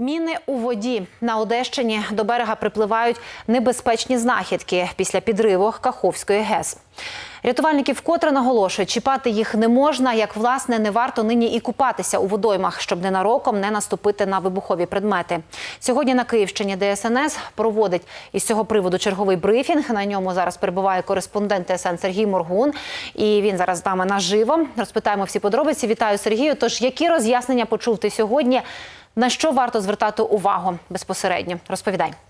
Міни у воді на Одещині до берега припливають небезпечні знахідки після підриву Каховської ГЕС. Рятувальники вкотре наголошують, чіпати їх не можна, як власне не варто нині і купатися у водоймах, щоб ненароком не наступити на вибухові предмети. Сьогодні на Київщині ДСНС проводить із цього приводу черговий брифінг. На ньому зараз перебуває кореспондент ТСН Сергій Моргун. І він зараз з нами наживо. Розпитаємо всі подробиці. Вітаю Сергію. Тож які роз'яснення почув ти сьогодні? На що варто звертати увагу безпосередньо? Розповідай.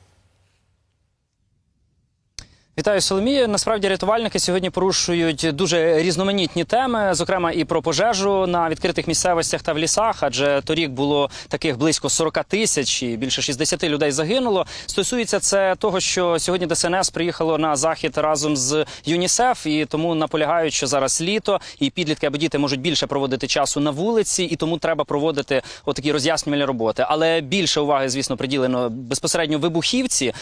Вітаю Соломію. Насправді рятувальники сьогодні порушують дуже різноманітні теми, зокрема і про пожежу на відкритих місцевостях та в лісах. Адже торік було таких близько 40 тисяч і більше 60 людей загинуло. Стосується це того, що сьогодні ДСНС приїхало на захід разом з ЮНІСЕФ, і тому наполягають, що зараз літо і підлітки або діти можуть більше проводити часу на вулиці, і тому треба проводити отакі роз'яснювальні роботи. Але більше уваги, звісно, приділено безпосередньо вибухівці.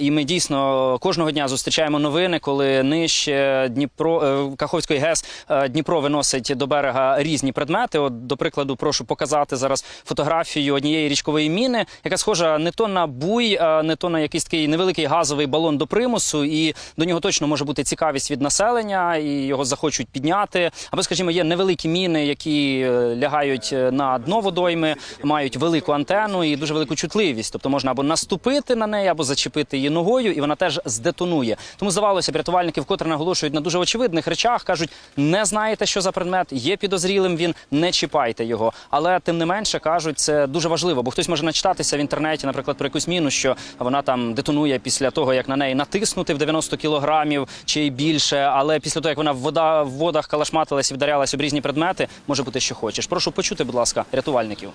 І ми дійсно кожного дня зустрічаємо новини, коли нижче Дніпро е, Каховської ГЕС е, Дніпро виносить до берега різні предмети. От, до прикладу, прошу показати зараз фотографію однієї річкової міни, яка схожа не то на буй, а не то на якийсь такий невеликий газовий балон до примусу, і до нього точно може бути цікавість від населення, і його захочуть підняти. Або, скажімо, є невеликі міни, які е, лягають е, на дно водойми, мають велику антенну і дуже велику чутливість. Тобто можна або наступити на неї, або зачепити її ногою, і вона теж здетонує. Тому здавалося б, рятувальники вкотре наголошують на дуже очевидних речах. кажуть, не знаєте, що за предмет, є підозрілим він, не чіпайте його. Але тим не менше кажуть, це дуже важливо, бо хтось може начитатися в інтернеті, наприклад, про якусь міну, що вона там детонує після того, як на неї натиснути в 90 кілограмів чи більше. Але після того, як вона в вода в водах калашматилась і вдарялась об різні предмети, може бути що хочеш. Прошу почути, будь ласка, рятувальників.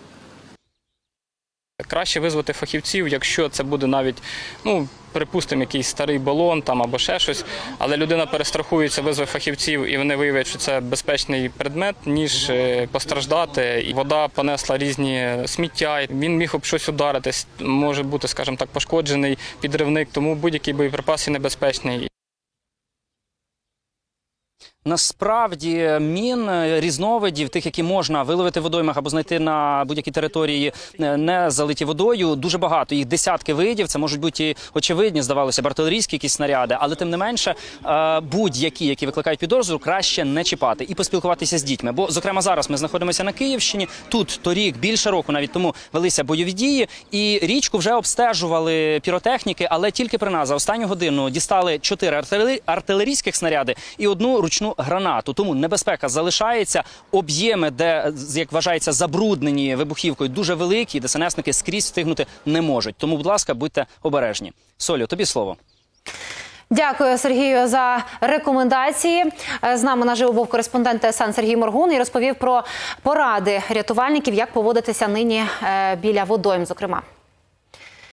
Краще визвати фахівців, якщо це буде навіть, ну припустимо, якийсь старий балон там або ще щось, але людина перестрахується, визве фахівців, і вони виявлять, що це безпечний предмет, ніж е, постраждати. І вода понесла різні сміття. Він міг об щось ударитись, може бути, скажімо так, пошкоджений підривник, тому будь-який боєприпас є небезпечний. Насправді мін е, різновидів, тих, які можна виловити водоймах або знайти на будь-якій території, е, не залиті водою, дуже багато. Їх десятки видів. Це можуть бути очевидні, здавалося, б, артилерійські якісь снаряди, але тим не менше, е, будь-які, які викликають підозру, краще не чіпати і поспілкуватися з дітьми. Бо, зокрема, зараз ми знаходимося на Київщині. Тут торік більше року, навіть тому велися бойові дії, і річку вже обстежували піротехніки, але тільки при нас за останню годину дістали чотири артилері- артилерійських снаряди і одну ручну гранату. Тому небезпека залишається. Об'єми, де як вважається, забруднені вибухівкою, дуже великі. ДСНСники скрізь встигнути не можуть. Тому, будь ласка, будьте обережні. Солю, тобі слово. Дякую, Сергію, за рекомендації. З нами наживо був кореспондент ТСН Сергій Моргун і розповів про поради рятувальників, як поводитися нині е, біля водойм, зокрема.